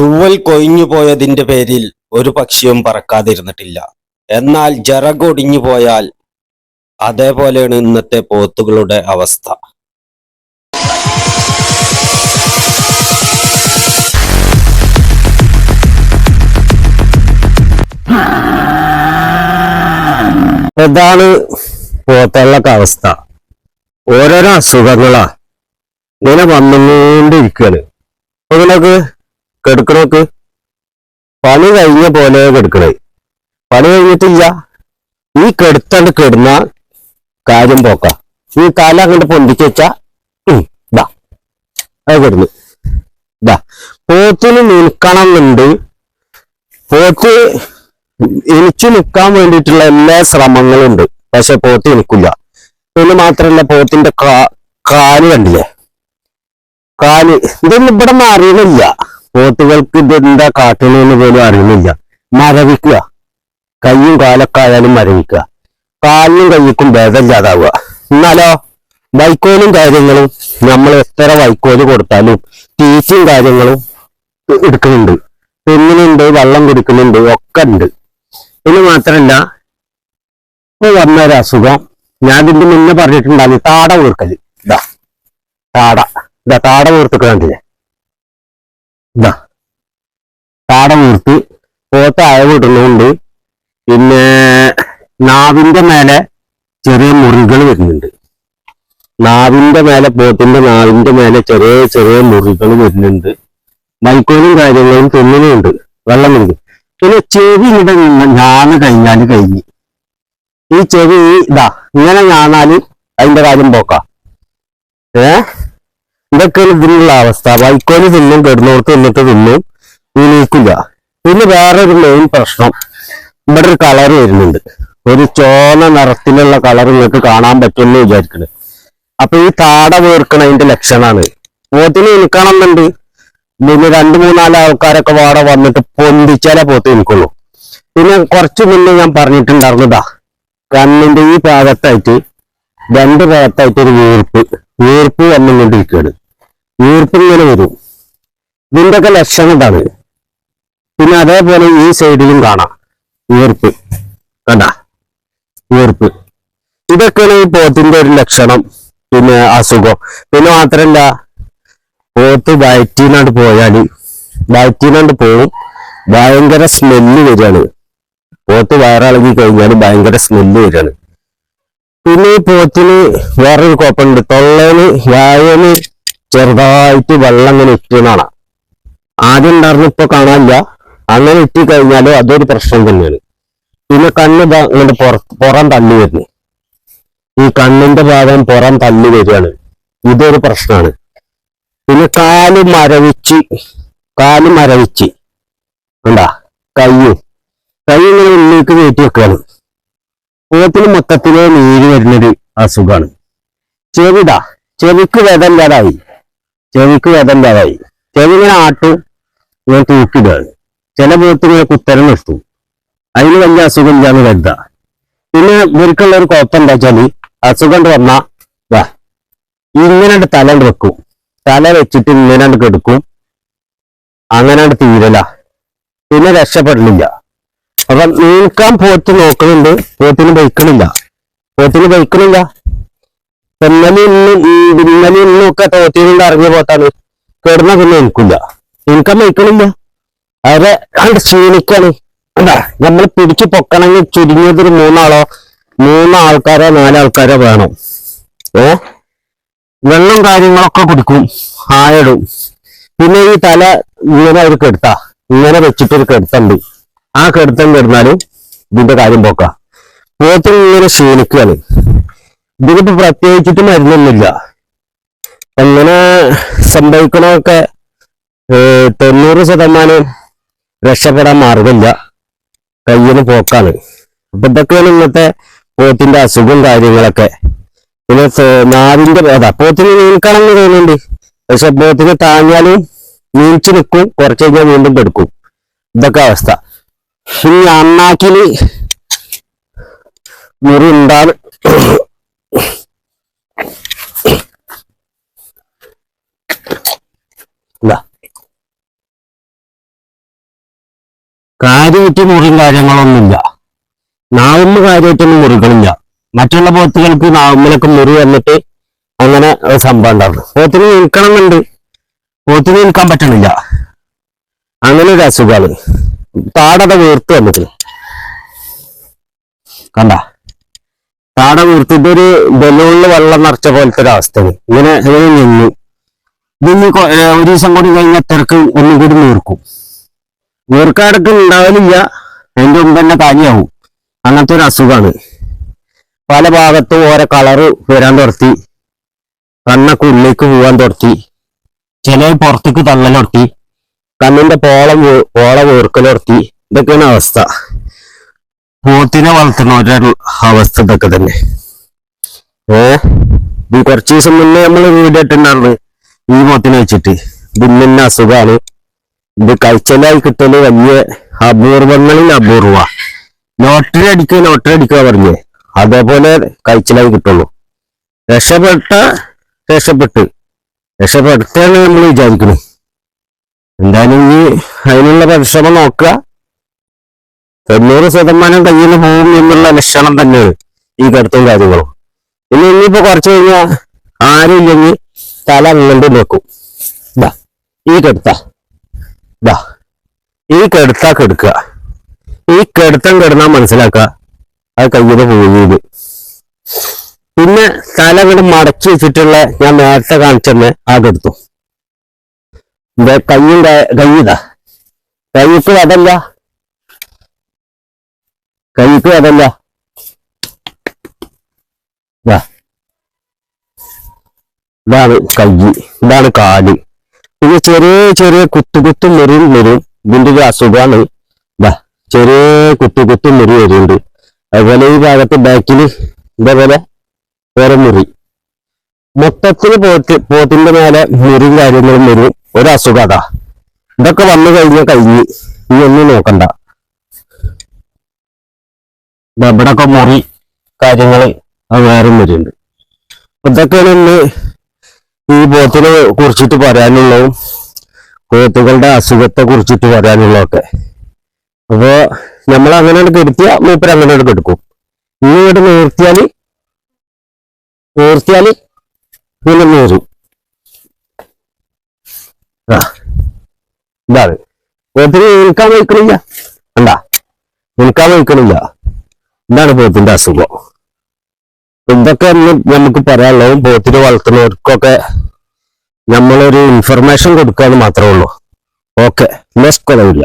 തൂവൽ കൊഴിഞ്ഞു പോയതിന്റെ പേരിൽ ഒരു പക്ഷിയും പറക്കാതിരുന്നിട്ടില്ല. എന്നാൽ ജറകൊടിഞ്ഞു പോയാൽ അതേപോലെയാണ് ഇന്നത്തെ പോത്തുകളുടെ അവസ്ഥ. ഇതാണ് പോത്തുകളൊക്കെ അവസ്ഥ. ഓരോരോ അസുഖങ്ങളാ. ഇങ്ങനെ വന്നുകൊണ്ടിരിക്കുകയാണ്. അതിനൊക്കെ കെടുക്കണോക്ക്? പണി കഴിഞ്ഞ പോലെ കെടുക്കണേ. പണി കഴിഞ്ഞിട്ടില്ല. ഈ കെടുത്താണ്ട് കിടന്ന കാര്യം പോക്ക. ഈ കാല അങ്ങോട്ട് പൊന്തിച്ച് വെച്ചാ ഇതാ അത് കിടന്നു. ഇതാ പോത്തിന് നിൽക്കണം എന്നുണ്ട് പോത്ത് എനിച്ചു നിൽക്കാൻ വേണ്ടിയിട്ടുള്ള എല്ലാ ശ്രമങ്ങളും ഉണ്ട് പക്ഷെ പോത്ത് നിൽക്കില്ല പിന്നെ മാത്രല്ല പോത്തിന്റെ കാൽ കണ്ടില്ലേ? കാൽ. ഇതൊന്നും ഇവിടെ മാറിയില്ല പോത്തുകൾക്ക് ഇതെന്താ കാട്ടണമെന്ന് പോലും അറിയുന്നില്ല. മരവിക്കുക. കയ്യും കാലൊക്കെ ആയാലും മരവിക്കുക. കാലിനും കയ്യക്കും ഭേദമില്ലാതാവുക. എന്നാലോ? വൈക്കോലും കാര്യങ്ങളും നമ്മൾ എത്ര വൈക്കോൽ കൊടുത്താലും ടീച്ചും കാര്യങ്ങളും എടുക്കുന്നുണ്ട്. തെങ്ങിനുണ്ട് വെള്ളം കുടിക്കുന്നുണ്ട് ഒക്കെ ഉണ്ട്. ഇത് മാത്രമല്ല ഇപ്പൊ വന്ന ഒരു അസുഖം. ഞാൻ ഇതിന്റെ മുന്നേ പറഞ്ഞിട്ടുണ്ടായിരുന്നു താട വീർക്കൽ. ഇതാ താട. ഇതാ താട വീർത്തിട്ട് കണ്ടില്ലേ? ഇതാ കാട വീർത്ത് പോത്ത് അയവ് ഇടുന്നുണ്ട് പിന്നെ നാവിന്റെ മേലെ ചെറിയ മുറികൾ വരുന്നുണ്ട്. നാവിന്റെ മേലെ പോത്തിന്റെ നാവിന്റെ മേലെ ചെറിയ ചെറിയ മുറികൾ വരുന്നുണ്ട്. മൈക്കോലും കാര്യങ്ങളും തിന്നുന്നുണ്ട്. വെള്ളം വരുന്നു പിന്നെ ചെവി ഇവിടെ ഞാന്ന് കഴിഞ്ഞാൽ കഴിഞ്ഞ്. ഈ ചെവി ഇതാ ഇങ്ങനെ ഞാന്നാൽ അതിന്റെ കാര്യം പോക്കാം. ഏ? ഇതൊക്കെയാണ് ഇതിനുള്ള അവസ്ഥ. വൈക്കോൽ തിന്നും കിടന്നോർത്ത് തിന്നിട്ട് തിന്നും ഇനിക്കില്ല പിന്നെ വേറെ ഒരു മെയിൻ പ്രശ്നം. ഇവിടെ ഒരു കളർ വരുന്നുണ്ട്. ഒരു ചോന നിറത്തിലുള്ള കളർ നിങ്ങൾക്ക് കാണാൻ പറ്റുമെന്ന് വിചാരിക്കുന്നത് അപ്പൊ ഈ താട വീർക്കണതിന്റെ ലക്ഷണമാണ് പോത്തിന് നിൽക്കണം എന്നുണ്ട്. പിന്നെ രണ്ടു മൂന്നാൽ ആൾക്കാരൊക്കെ വാട വന്നിട്ട് പൊന്തിച്ചാലേ പോത്ത് നിൽക്കുള്ളൂ പിന്നെ കുറച്ചു മുന്നേ ഞാൻ പറഞ്ഞിട്ടുണ്ടായിരുന്നതാ കണ്ണിന്റെ ഈ ഭാഗത്തായിട്ട് രണ്ട് ഭാഗത്തായിട്ട് ഒരു വീർപ്പ് വീർപ്പ് വന്നുകൊണ്ടിരിക്കുകയാണ്. വീർപ്പ് ഇങ്ങനെ വരും. ഇതിന്റെയൊക്കെ ലക്ഷണം ഇതാണ് പിന്നെ അതേപോലെ ഈ സൈഡിലും കാണാം. ഈർപ്പ്. കണ്ട? ഈർപ്പ്. ഇതൊക്കെയാണ് ഈ പോത്തിന്റെ ഒരു ലക്ഷണം. പിന്നെ അസുഖം. പിന്നെ മാത്രല്ല പോത്ത് വയറ്റിനാണ്ട് പോയാൽ വയറ്റിനാണ്ട് പോവും ഭയങ്കര സ്മെല്ല് വരികയാണ്. പോത്ത് വയറിളകി കഴിഞ്ഞാൽ ഭയങ്കര സ്മെല്ല് വരികയാണ്. പിന്നെ ഈ പോത്തിന് വേറൊരു കുഴപ്പമുണ്ട്. തൊള്ളേന് വ്യായന് ചെറുതായിട്ട് വെള്ളം ഇങ്ങനെ ഇട്ടുന്നാണ് ആദ്യം ഉണ്ടായിരുന്നു ഇപ്പൊ കാണാനില്ല. അങ്ങനെ ഇട്ടി കഴിഞ്ഞാൽ അതൊരു പ്രശ്നം തന്നെയാണ്. പിന്നെ കണ്ണ് ഇങ്ങനെ പുറം തള്ളി വരുന്നു. ഈ കണ്ണിന്റെ ഭാഗം പുറം തള്ളി വരികയാണ്. ഇതൊരു പ്രശ്നമാണ്. പിന്നെ കാൽ മരവിച്ച് കാൽ മരവിച്ച്. ഉണ്ടാ കയ്യും. കൈ ഇങ്ങനെ ഉള്ളിലേക്ക് കയറ്റി വെക്കുകയാണ്. പോത്തിന് മൊത്തത്തിലേ നീര് വരുന്നൊരു അസുഖമാണ്. ചെവിടാ? ചെവിക്ക് വേദമില്ലാതായി ചെവിക്ക് വേദമില്ലാതായി ചെവി ഇങ്ങനെ ആട്ടും ഇങ്ങനെ തൂക്കിടുകയാണ് ചില പോത്തിങ്ങനെ കുത്തരം നിർത്തും. അതിന് വലിയ അസുഖം ഇല്ലാന്ന് കരുതാ. പിന്നെ ഇവർക്കുള്ള ഒരു കുഴപ്പം എന്താ വെച്ചാൽ അസുഖം വന്നാ ദാ ഇങ്ങനെ തല വെക്കും. തല വെച്ചിട്ട് ഇങ്ങനെ കെടുക്കും. അങ്ങനെ തീരല. പിന്നെ രക്ഷപ്പെടലില്ല. അപ്പൊ നീക്കാൻ പോത്ത് നോക്കുന്നുണ്ട് പോത്തിന് ബൈക്കണില്ല പോത്തിന് ബൈക്കണില്ല ഇന്നലെ ഇന്നും ഒക്കെ തോത്തിനുണ്ട് ഇറങ്ങിയ പോത്താണ്. കിടന്ന പിന്നെ എനിക്കില്ല. എനിക്കാൻ മേക്കണില്ല. അവരെ കണ്ട് ക്ഷീണിക്കാണ്. നമ്മൾ പിടിച്ചു പൊക്കണമെങ്കിൽ ചുരുങ്ങിയത് ഒരു മൂന്നാളോ മൂന്നാൾക്കാരോ നാലാൾക്കാരോ വേണം. ഏ? വെള്ളം കാര്യങ്ങളൊക്കെ കുടിക്കും. ആയടും. പിന്നെ ഈ തല ഇങ്ങനെ ഒരു കെടുത്ത. ഇങ്ങനെ വെച്ചിട്ടൊരു കെടുത്തുണ്ട്. ആ കെടുത്തം കിടന്നാലും ഇതിന്റെ കാര്യം പോക്ക. പോത്തിന് ഇങ്ങനെ ക്ഷീണിക്കുകയാണ് ഇതിനിപ്പോ പ്രത്യേകിച്ചിട്ട് മരുന്നൊന്നുമില്ല. അങ്ങനെ സംഭവിക്കണമൊക്കെ തൊണ്ണൂറ് ശതമാനം രക്ഷപ്പെടാൻ മാർഗമില്ല. കയ്യിന് പോക്കാണ്. അപ്പൊ ഇതൊക്കെയാണ് ഇന്നത്തെ പോത്തിന്റെ അസുഖം കാര്യങ്ങളൊക്കെ. പിന്നെ നാവിന്റെ അതാ പോത്തിന് നീൽക്കണം എന്ന് തോന്നുന്നുണ്ട്. പക്ഷെ പോത്തിന് താങ്ങിയാലും നീച്ചു നിൽക്കും കുറച്ച് കഴിഞ്ഞാൽ വീണ്ടും കെടുക്കും. ഇതൊക്കെ അവസ്ഥ. ഇനി അണ്ണാക്കിന് മുറി ഉണ്ടാണ് ഇതാ കാര്യമായിട്ട് മുറിയും കാര്യങ്ങളൊന്നുമില്ല. നാവുമ്മ കാര്യമായിട്ടൊന്നും മുറികളില്ല. മറ്റുള്ള പോത്തുകൾക്ക് നാവുമ്മലൊക്കെ മുറി വന്നിട്ട് അങ്ങനെ സംഭവം ഉണ്ടാവും പോത്തിന് നിൽക്കണം എന്നുണ്ട് പോത്തിന് നിൽക്കാൻ പറ്റണില്ല. അങ്ങനെ ഒരു അസുഖമാണ്. പാടത വീർത്ത് വന്നിട്ട്. കണ്ട? താട വീർത്തിട്ട് ഒരു ബലൂണിൽ വെള്ളം നിറച്ച പോലത്തെ ഒരു അവസ്ഥ ഇങ്ങനെ ഇങ്ങനെ നിന്നു. ഇതിന് ഒരു ദിവസം കൂടി കഴിഞ്ഞാൽ തിരക്ക് ഒന്നും കൂടി നീർക്കും. വീർക്കാടൊക്കെ ഉണ്ടാവലില്ല. എന്റെ മുമ്പ് തന്നെ പനിയാവും. അങ്ങനത്തെ ഒരു അസുഖമാണ്. പല ഭാഗത്തും ഓരോ കളറ് വരാൻ തുടത്തി കണ്ണൊക്കെ ഉള്ളിലേക്ക് പോകാൻ തുടത്തി ചില പുറത്തേക്ക് തള്ളൽ തുടത്തി കണ്ണിന്റെ പോളം പോള വീർക്കൽ തുടത്തി ഇതൊക്കെയാണ് അവസ്ഥ. പോത്തിനെ വളർത്തുന്ന ഒരു അവസ്ഥ ഇതൊക്കെ തന്നെ. ഏ? ഇത് കുറച്ച് ദിവസം മുന്നേ നമ്മൾ വീഡിയോ ഇട്ടുണ്ടായിരുന്നു ഈ പോത്തിനെ വെച്ചിട്ട്. ഇത് ഇന്ന അസുഖമാണ്. ഇത് കഴിച്ചലായി കിട്ടൽ വലിയ അപൂർവങ്ങളിൽ അപൂർവ. ലോട്ടറി അടിക്കുക ലോട്ടറി അടിക്കുക പറഞ്ഞേ. അതേപോലെ കഴിച്ചലായി കിട്ടുള്ളൂ. രക്ഷപ്പെട്ട രക്ഷപ്പെട്ട്. രക്ഷപ്പെടുത്താണ് നമ്മൾ വിചാരിക്കുന്നത് എന്തായാലും ഈ അതിനുള്ള പരിശ്രമം നോക്കുക. തൊണ്ണൂറ് ശതമാനം കയ്യിൽ പോകും എന്നുള്ള ലക്ഷണം തന്നെയാണ് ഈ കടുത്തും കാര്യങ്ങളും. ഇനി ഇനിയിപ്പോ കുറച്ച് കഴിഞ്ഞാൽ ആരും ഇല്ലെങ്കിൽ തല അങ്ങോട്ട് നോക്കും ഇതാ ഈ കെടുത്ത. ഇതാ ഈ കെടുത്ത കെടുക്കുക. ഈ കെടുത്തം കെടുന്ന മനസ്സിലാക്കുക. അത് കയ്യിൽ പോയത് പിന്നെ തല അങ്ങോട്ട് മടക്കി വെച്ചിട്ടുള്ള ഞാൻ നേരത്തെ കാണിച്ചെന്ന് ആ കെടുത്തു. കയ്യും കയ്യിതാ കയ്ക്ക് അതല്ല കൈക്ക് അതല്ല. ഇതാണ് കൈ ഇതാണ് കാൽ. പിന്നെ ചെറിയ ചെറിയ കുത്തു കുത്തു മുറിയും വരും ഇതിന്റെ ഒരു അസുഖമാണ്. ഇതാ ചെറിയ കുത്തു കുത്തു മുറി വരുന്നുണ്ട്. അതുപോലെ ഈ ഭാഗത്ത് ബാക്കിൽ ഇതേപോലെ വേറെ മുറി. മൊത്തത്തിൽ പോത്ത് പോത്തിന്റെ മേലെ മുറിയും കാര്യങ്ങളും വരും. ഒരു അസുഖം ഇതൊക്കെ വന്നു കഴിഞ്ഞാൽ കഴിഞ്ഞ്. ഇനി ഒന്നും നോക്കണ്ട. ഇവിടൊക്കെ മുറി കാര്യങ്ങൾ വേറെ വരുന്നുണ്ട് ഇതൊക്കെയാണ് ഇന്ന് ഈ പോത്തിനെ കുറിച്ചിട്ട് പറയാനുള്ളതും പോത്തുകളുടെ അസുഖത്തെ കുറിച്ചിട്ട് പറയാനുള്ളതൊക്കെ. അപ്പോ നമ്മൾ അങ്ങനെ കെടുത്തിയ മൂപ്പർ അങ്ങനെ എടുക്കും ഇനി ഇവിടെ നിർത്തിയാൽ നിർത്തിയാൽ പിന്നെ നൂറും. ആ ഇതാണ്. പോത്തിന് നിൽക്കാൻ വയ്ക്കണില്ല കണ്ടാ? നിൽക്കാൻ വയ്ക്കണില്ല ഇതാണ് പോത്തിന്റെ അസുഖം? ഇതൊക്കെ ഒന്ന് നമുക്ക് പറയാനുള്ളതും? പോത്തിന് വളർത്തുന്നവർക്കൊക്കെ നമ്മളൊരു ഇൻഫർമേഷൻ കൊടുക്കുക എന്ന് മാത്രമേ ഉള്ളൂ. Okay less കൊലവില്ല